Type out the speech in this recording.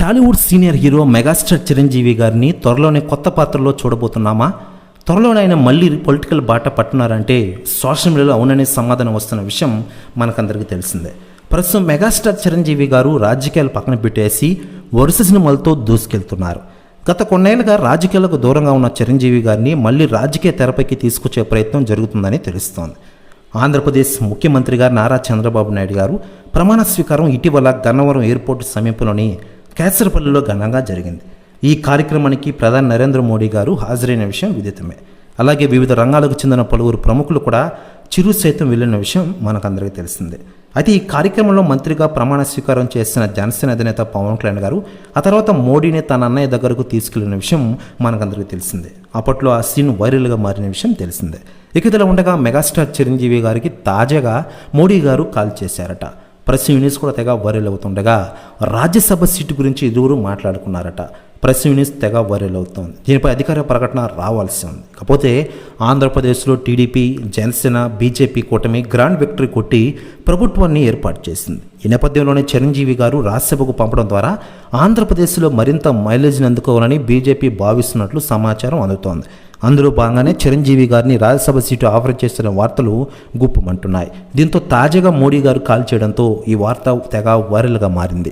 Tollywood senior hero megastar Chiranjeevi గారిని త్వరలోనే కొత్త పాత్రలో చూడబోతున్నామా? త్వరలోనే ఆయన మళ్ళీ పొలిటికల్ బాట పట్టున్నారంటే సోషల్ మీడియాలో అవుననే సమాధానం వస్తున్న విషయం మనకందరికీ తెలిసిందే. ప్రస్తుతం మెగాస్టార్ చిరంజీవి గారు రాజకీయాలు పక్కన పెట్టేసి వరుస సినిమాలతో దూసుకెళ్తున్నారు. గత కొన్నేళ్ళుగా రాజకీయాలకు దూరంగా ఉన్న చిరంజీవి గారిని మళ్ళీ రాజకీయ తెరపైకి తీసుకొచ్చే ప్రయత్నం జరుగుతుందని తెలుస్తోంది. ఆంధ్రప్రదేశ్ ముఖ్యమంత్రిగా నారా చంద్రబాబు నాయుడు గారు ప్రమాణ స్వీకారం ఇటీవల గన్నవరం ఎయిర్పోర్ట్ సమీపంలోని కేసరపల్లిలో ఘనంగా జరిగింది. ఈ కార్యక్రమానికి ప్రధాని నరేంద్ర మోడీ గారు హాజరైన విషయం విదితమే. అలాగే వివిధ రంగాలకు చెందిన పలువురు ప్రముఖులు కూడా చిరు సైతం వెళ్ళిన విషయం మనకందరికీ తెలిసిందే. అయితే ఈ కార్యక్రమంలో మంత్రిగా ప్రమాణ స్వీకారం చేసిన జనసేన అధినేత పవన్ కళ్యాణ్ గారు ఆ తర్వాత మోడీని తన అన్నయ్య దగ్గరకు తీసుకెళ్ళిన విషయం మనకందరికీ తెలిసిందే. అప్పట్లో ఆ సీన్ వైరల్గా మారిన విషయం తెలిసిందే. ఇక ఇదిలా ఉండగా మెగాస్టార్ చిరంజీవి గారికి తాజాగా మోడీ గారు కాల్ చేశారట. ప్రెస్ యూనిస్ కూడా తెగ వైరల్ అవుతుండగా రాజ్యసభ సీటు గురించి ఇరువురు మాట్లాడుకున్నారట. ప్రెస్ యూనిస్ తెగ వైరల్ అవుతోంది. దీనిపై అధికార ప్రకటన రావాల్సి ఉంది. కాకపోతే ఆంధ్రప్రదేశ్లో టీడీపీ జనసేన బీజేపీ కూటమి గ్రాండ్ విక్టరీ కొట్టి ప్రభుత్వాన్ని ఏర్పాటు చేసింది. ఈ నేపథ్యంలోనే చిరంజీవి గారు రాజ్యసభకు పంపడం ద్వారా ఆంధ్రప్రదేశ్లో మరింత మైలేజ్ని అందుకోవాలని బీజేపీ భావిస్తున్నట్లు సమాచారం అందుతోంది. అందులో భాగంగానే చిరంజీవి గారిని రాజ్యసభ సీటు ఆఫర్ చేస్తున్న వార్తలు గుప్పమంటున్నాయి. దీంతో తాజాగా మోడీ గారు కాల్ చేయడంతో ఈ వార్త తెగ వైరల్గా మారింది.